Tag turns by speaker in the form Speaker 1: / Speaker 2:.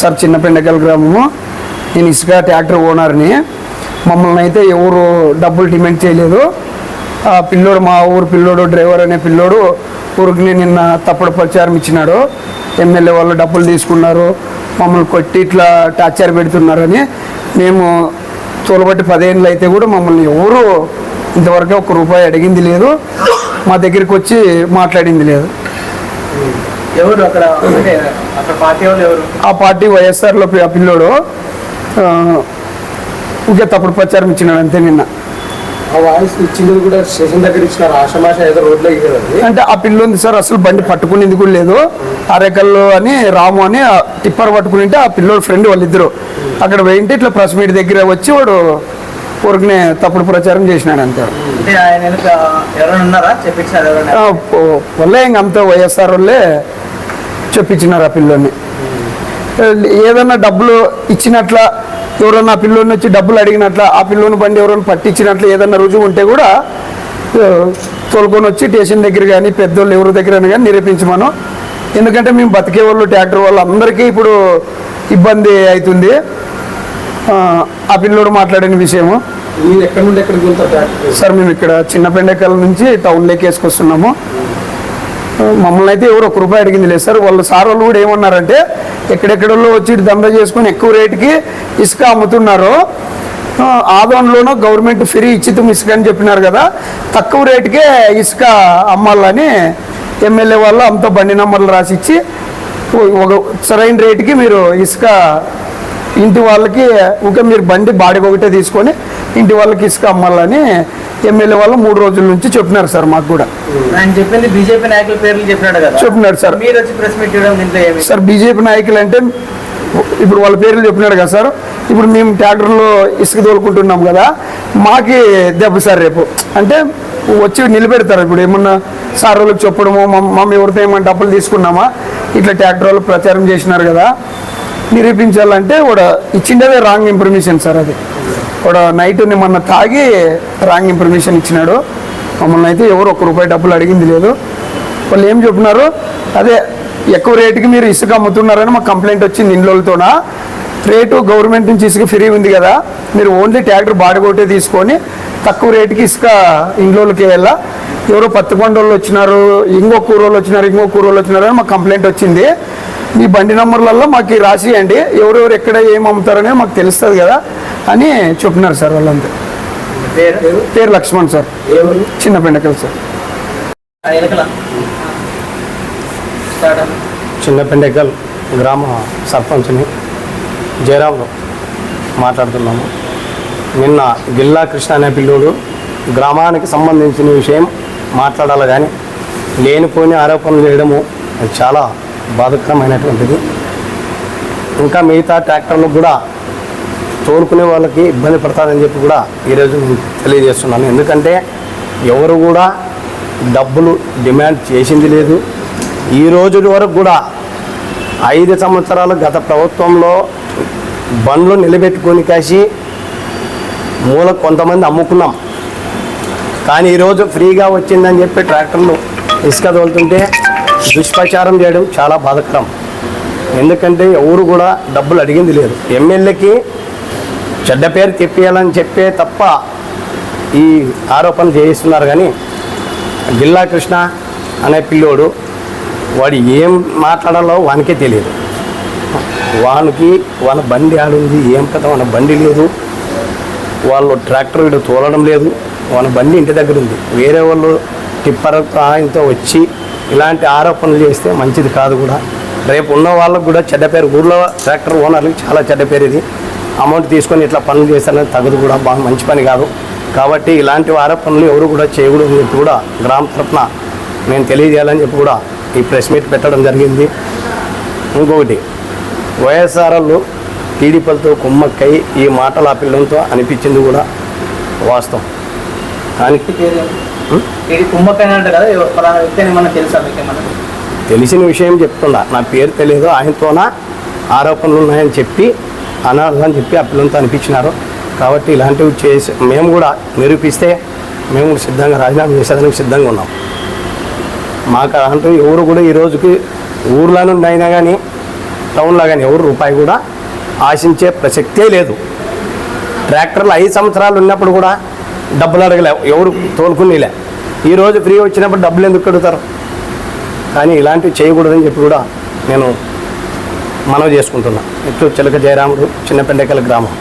Speaker 1: Sir చిన్నపెండకల్ గ్రామము. నేను ఇసుక ట్రాక్టర్ ఓనర్ని. మమ్మల్ని అయితే ఎవరు డబ్బులు డిమాండ్ చేయలేదు. ఆ పిల్లోడు మా ఊరు పిల్లోడు డ్రైవర్ అనే పిల్లోడు ఊరికి నిన్న తప్పుడు ప్రచారం ఇచ్చినాడు. ఎమ్మెల్యే వాళ్ళు డబ్బులు తీసుకున్నారు. మమ్మల్ని కొట్టి ఇట్లా టార్చర్ పెడుతున్నారని. మేము తోలబట్టి పదేళ్ళు అయితే కూడా మమ్మల్ని ఎవరు ఇంతవరకు ఒక రూపాయి అడిగింది లేదు. మా దగ్గరికి వచ్చి మాట్లాడింది లేదు.
Speaker 2: ఎవరు అక్కడ అక్కడ పార్టీ వాళ్ళు ఎవరు?
Speaker 1: ఆ పార్టీ వైఎస్ఆర్లో పిల్లోడు ఆ, ఊరికే తప్పుడు ప్రచారం ఇచ్చినాడు అంతే నిన్న.
Speaker 3: ఆ వాయిస్ ఇచ్చింది కూడా స్టేషన్ దగ్గర ఇచ్చినారు ఆషమాష ఏదో రోడ్లో
Speaker 1: అంటే ఆ పిల్ల ఉంది సార్ అసలు బండి పట్టుకునేది కూడా లేదు. అరేకల్లు అని రాము అని టిప్పర్ పట్టుకునింటే ఆ పిల్లోడు ఫ్రెండ్ వాళ్ళిద్దరు. అక్కడ పోయింటే ఇట్లా ప్రెస్ మీట్ దగ్గర వచ్చి వాడు ఊరికనే తప్పుడు ప్రచారం చేసినాడు అంతే.
Speaker 2: అంటే ఆయన ఉన్నారా? చెప్పించారు
Speaker 1: అంతా వైఎస్ఆర్ వాళ్ళే చెప్పించినారు ఆ పిల్లోని. ఏదన్నా డబ్బులు ఇచ్చినట్ల ఎవరన్నా ఆ పిల్లోని వచ్చి డబ్బులు అడిగినట్ల ఆ పిల్లోని బండి ఎవరైనా పట్టించినట్లు ఏదన్నా రుజువు ఉంటే కూడా తోలుకొని వచ్చి స్టేషన్ దగ్గర కానీ పెద్దోళ్ళు ఎవరి దగ్గర కానీ నిరూపించమను. ఎందుకంటే మేము బతికే వాళ్ళు ట్రాక్టర్ వాళ్ళు అందరికీ ఇప్పుడు ఇబ్బంది అవుతుంది. ఆ, పిల్లోడు మాట్లాడిన విషయము. సార్ మేము ఇక్కడ చిన్న పెండకల నుంచి టౌన్లోకి వేసుకొస్తున్నాము. మమ్మల్ని అయితే ఎవరు ఒక రూపాయి అడిగింది లేదు సార్. వాళ్ళు సార్ వాళ్ళు కూడా ఏమన్నారంటే ఎక్కడెక్కడల్లో వచ్చి దండ దందా చేసుకొని ఎక్కువ రేటుకి ఇసుక అమ్ముతున్నారు. ఆదోన్లోనూ గవర్నమెంట్ ఫ్రీ ఇచ్చితం ఇసుక అని చెప్పినారు కదా తక్కువ రేటుకే ఇసుక అమ్మాలని ఎమ్మెల్యే వాళ్ళు అంతా బండి నంబర్లు రాసిచ్చి ఒక సరైన రేటుకి మీరు ఇసుక ఇంటి వాళ్ళకి ఇంకా మీరు బండి బాడిగ ఒకటే తీసుకొని ఇంటి వాళ్ళకి ఇసుక అమ్మాలని ఎమ్మెల్యే వాళ్ళు మూడు రోజుల నుంచి చెప్పినారు సార్ మాకు కూడా.
Speaker 2: ఆయన చెప్పింది బీజేపీ నాయకుల పేర్లు చెప్పినాడు కదా.
Speaker 1: చెప్పినాడు సార్.
Speaker 2: మీరు వచ్చి ప్రెస్ మీట్ చేయడం దీంట్లో ఏమి?
Speaker 1: సార్ బీజేపీ నాయకులు అంటే ఇప్పుడు వాళ్ళ పేర్లు చెప్పినాడు కదా సార్. ఇప్పుడు మేము ట్రాక్టర్లో ఇసుక తోలుకుంటున్నాం కదా మాకి దెబ్బ సార్ రేపు. అంటే వచ్చి నిలబెడతారు ఇప్పుడు ఏమన్నా సార్ వాళ్ళకి చెప్పడము మమ్- మమ్మీ ఎవరితో ఏమన్నా డబ్బులు తీసుకున్నామా? ఇట్లా ట్రాక్టర్ వాళ్ళు ప్రచారం చేసినారు కదా. నిరూపించాలంటే కూడా ఇచ్చిండేదే రాంగ్ ఇన్ఫర్మేషన్ సార్ అది. కూడా నైట్ మొన్న తాగి రాంగ్ ఇన్ఫర్మేషన్ ఇచ్చినాడు. మమ్మల్ని అయితే ఎవరు ఒక్క రూపాయి డబ్బులు అడిగింది లేదు. వాళ్ళు ఏం చెప్పినారు? అదే ఎక్కువ రేటుకి మీరు ఇసుక అమ్ముతున్నారని మాకు కంప్లైంట్ వచ్చింది ఇండ్లతోనా రేటు గవర్నమెంట్ నుంచి ఇసుక ఫ్రీ ఉంది కదా. మీరు ఓన్లీ ట్రాక్టర్ బాడుగోటే తీసుకొని తక్కువ రేటుకి ఇసుక ఇండ్లోకి వెళ్ళా. ఎవరో పత్తికొండోళ్ళు వచ్చినారు ఇంకో కూరోళ్ళు వచ్చినారు ఇంకో కూరోళ్ళు వచ్చినారు అని మాకు కంప్లైంట్ వచ్చింది. మీ బండి నంబర్లలో మాకు రాసియండి ఎవరెవరు ఎక్కడ ఏం అమ్ముతారనే మాకు తెలుస్తుంది కదా అని చెప్పినారు సార్ వాళ్ళంతా
Speaker 2: పేరు?
Speaker 1: లక్ష్మణ్ సార్. చిన్న పెండకల్ సార్.
Speaker 2: అవ్వండి.
Speaker 4: చిన్నపెండెకల్ గ్రామ సర్పంచ్ని. జయరాము మాట్లాడుతున్నాము. నిన్న గిల్లా కృష్ణ అనే పిల్లోడు గ్రామానికి సంబంధించిన విషయం మాట్లాడాలి కానీ లేనిపోని ఆరోపణలు చేయడము అది చాలా బాధకరమైనటువంటిది. ఇంకా మిగతా ట్రాక్టర్లు కూడా తోలుకునే వాళ్ళకి ఇబ్బంది పడతారని చెప్పి కూడా ఈరోజు నేను తెలియజేస్తున్నాను. ఎందుకంటే ఎవరు కూడా డబ్బులు డిమాండ్ చేసింది లేదు. ఈ రోజు వరకు కూడా ఐదు సంవత్సరాలు గత ప్రభుత్వంలో బండ్లు నిలబెట్టుకొని కాసి మూల కొంతమంది అమ్ముకున్నాం. కానీ ఈరోజు ఫ్రీగా వచ్చిందని చెప్పి ట్రాక్టర్లు ఇసుక తోలుతుంటే దుష్ప్రచారం చేయడం చాలా బాధకరం. ఎందుకంటే ఎవరు కూడా డబ్బులు అడిగింది లేదు. ఎమ్మెల్యేకి చెడ్డ పేరు తెప్పియాలని చెప్పే తప్ప ఈ ఆరోపణ చేయిస్తున్నారు కానీ గిల్లా కృష్ణ అనే పిల్లోడు వాడు ఏం మాట్లాడాలో వానికే తెలియదు. వానికి వాళ్ళ బండి ఆడుంది ఏం కథ? వాళ్ళ బండి లేదు. వాళ్ళు ట్రాక్టర్ వీడు తోలడం లేదు. వాళ్ళ బండి ఇంటి దగ్గర ఉంది. వేరే వాళ్ళు టిప్పర్ ఆయనతో వచ్చి ఇలాంటి ఆరోపణలు చేస్తే మంచిది కాదు కూడా. రేపు ఉన్న వాళ్ళకు కూడా చెడ్డ పేరు ఊర్లో ట్రాక్టర్ ఓనర్లకి చాలా చెడ్డ పేరు ఇది. అమౌంట్ తీసుకొని ఇట్లా పనులు చేస్తారని తగదు కూడా బాగా మంచి పని కాదు. కాబట్టి ఇలాంటి ఆరోపణలు ఎవరు కూడా చేయకూడదు అని చెప్పి కూడా గ్రామ తరఫున నేను తెలియజేయాలని చెప్పి కూడా ఈ ప్రెస్ మీట్ పెట్టడం జరిగింది. ఇంకొకటి వైఎస్ఆర్ వాళ్ళు టీడీపీలతో కుమ్మక్కై ఈ మాటలు ఆ పిల్లలతో అనిపించింది కూడా వాస్తవం.
Speaker 2: ఏమన్నా
Speaker 4: తెలిసిన విషయం చెప్తున్నా నా పేరు తెలియదు ఆయనతోన ఆరోపణలు ఉన్నాయని చెప్పి అనాలని చెప్పి ఆ పిల్లలతో అనిపించినారు. కాబట్టి ఇలాంటివి చేసి మేము కూడా నిరూపిస్తే మేము కూడా సిద్ధంగా రాజీనామా చేసేదానికి సిద్ధంగా ఉన్నాం. మాకు అంటూ ఎవరు కూడా ఈ రోజుకి ఊర్లో నుండి అయినా కానీ టౌన్లో కానీ ఎవరు రూపాయి కూడా ఆశించే ప్రసక్తే లేదు. ట్రాక్టర్లు ఐదు సంవత్సరాలు ఉన్నప్పుడు కూడా డబ్బులు అడగలే ఎవరు తోలుకునిలే. ఈరోజు ఫ్రీ వచ్చినప్పుడు డబ్బులు ఎందుకు కడుగుతారు? కానీ ఇలాంటివి చేయకూడదని చెప్పి కూడా నేను మనవి చేసుకుంటున్నా. ఇట్లు చిలక జయరాముడు చిన్నపెండకల గ్రామం.